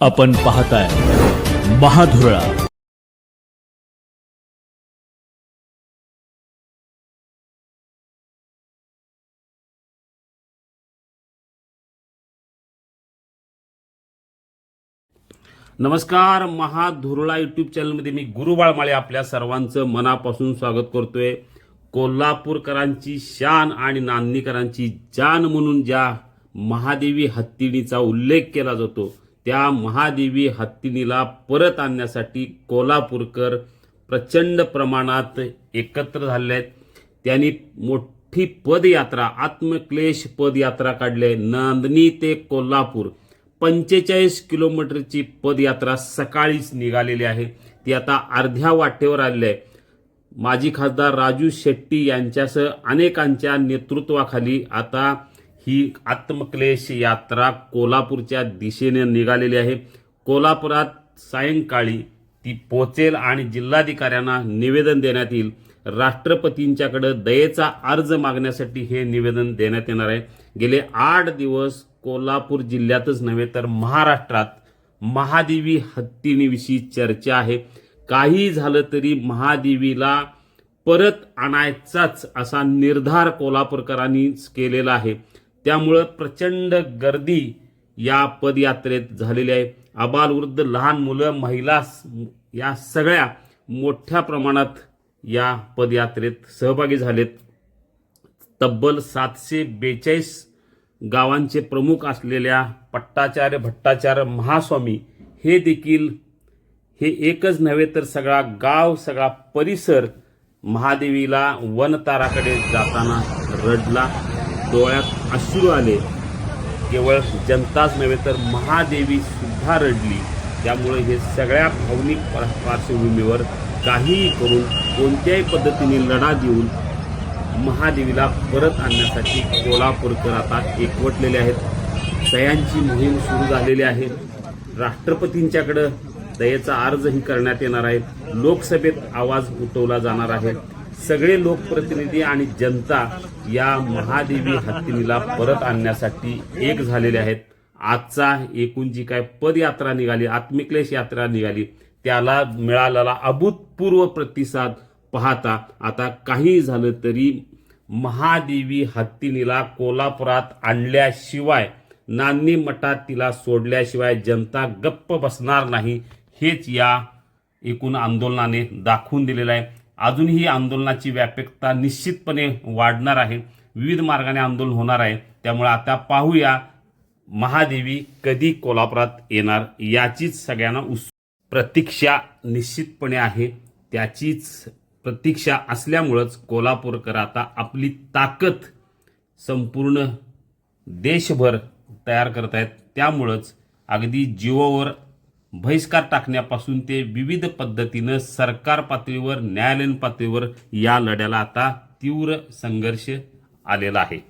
आपण पाहताय महाधुरळा. नमस्कार महाधुरळा युट्यूब चॅनलमध्ये मी गुरुबाळ माळे आपल्या सर्वांचं मनापासून स्वागत करतोय. कोल्हापूरकरांची शान आणि नांदणीकरांची जान म्हणून ज्या महादेवी हत्तीणीचा उल्लेख केला जातो त्या महादेवी हत्तीनीला परत आणण्यासाठी कोल्हापूरकर प्रचंड प्रमाणात एकत्र झाले आहेत त्यांनी मोठी पदयात्रा आत्मक्लेश पदयात्रा काढली. आहे नांदणी ते कोल्हापूर पंचेचाळीस किलोमीटरची पदयात्रा सकाळीच निघालेली आहे. ती आता अर्ध्या वाटेवर आलेली आहे. माजी खासदार राजू शेट्टी यांच्यासह अनेकांच्या नेतृत्वाखाली आता ही आत्मक्लेश यात्रा कोल्हापूरच्या दिशेने निघालेली आहे. कोल्हापुरात सायंकाळी ती पोचेल आणि जिल्हाधिकाऱ्यांना निवेदन देण्यात येईल. राष्ट्रपतींच्याकडं दयेचा अर्ज मागण्यासाठी हे निवेदन देण्यात येणार आहे. गेले आठ दिवस कोल्हापूर जिल्ह्यातच नव्हे तर महाराष्ट्रात महादेवी हत्तीणीविषयी चर्चा आहे. काही झालं तरी महादेवीला परत आणायचाच असा निर्धार कोल्हापूरकरांनी केलेला आहे. त्यामुळं प्रचंड गर्दी या पदयात्रेत झालेली आहे. आबालवृद्ध लहान मुलं महिला या सगळ्या मोठ्या प्रमाणात या पदयात्रेत सहभागी झालेत. तब्बल सातशे बेचाळीस गावांचे प्रमुख असलेल्या पट्टाचार्य भट्टाचार्य महास्वामी हे देखील हे एकच नव्हे तर सगळा गाव सगळा परिसर महादेवीला वनताराकडे जाताना रडला. डोळ्यात अश्रू आले केवळ जनताच नव्हे तर महादेवी सुद्धा रडली. त्यामुळे हे सगळ्या भावनिक पार्श्वभूमीवर काहीही करून कोणत्याही पद्धतीने लढा देऊन महादेवीला परत आणण्यासाठी कोल्हापूरकर आता एकवटलेले आहेत. सह्यांची मोहीम सुरू झालेली आहे. राष्ट्रपतींच्याकडं दयेचा अर्जही करण्यात येणार आहे. लोकसभेत आवाज उठवला जाणार आहे. सगळे लोकप्रतिनिधी आणि जनता या महादेवी हत्तीनीला परत आणण्यासाठी एक झालेले आहेत. आजचा एकूण जी काय पदयात्रा निघाली आत्मिक्लेश यात्रा निघाली त्याला मिळालेला अभूतपूर्व प्रतिसाद पाहता आता काही झालं तरी महादेवी हत्तीनीला कोल्हापुरात आणल्याशिवाय नान्नी मठात तिला सोडल्याशिवाय जनता गप्प बसणार नाही हेच या एकूण आंदोलनाने दाखवून दिलेलं आहे. अजूनही आंदोलनाची व्यापकता निश्चितपणे वाढणार आहे. विविध मार्गाने आंदोलन होणार आहे. त्यामुळे आता पाहूया महादेवी कधी कोल्हापुरात येणार याचीच सगळ्यांना उस प्रतीक्षा निश्चितपणे आहे. त्याचीच प्रतीक्षा असल्यामुळंच कोल्हापूरकर आता आपली ताकद संपूर्ण देशभर तयार करत आहेत त्यामुळंच अगदी जीवावर बहिष्कार टाकण्यापासून ते विविध पद्धतीनं सरकार पातळीवर न्यायालयीन पातळीवर या लढ्याला आता तीव्र संघर्ष आलेला आहे.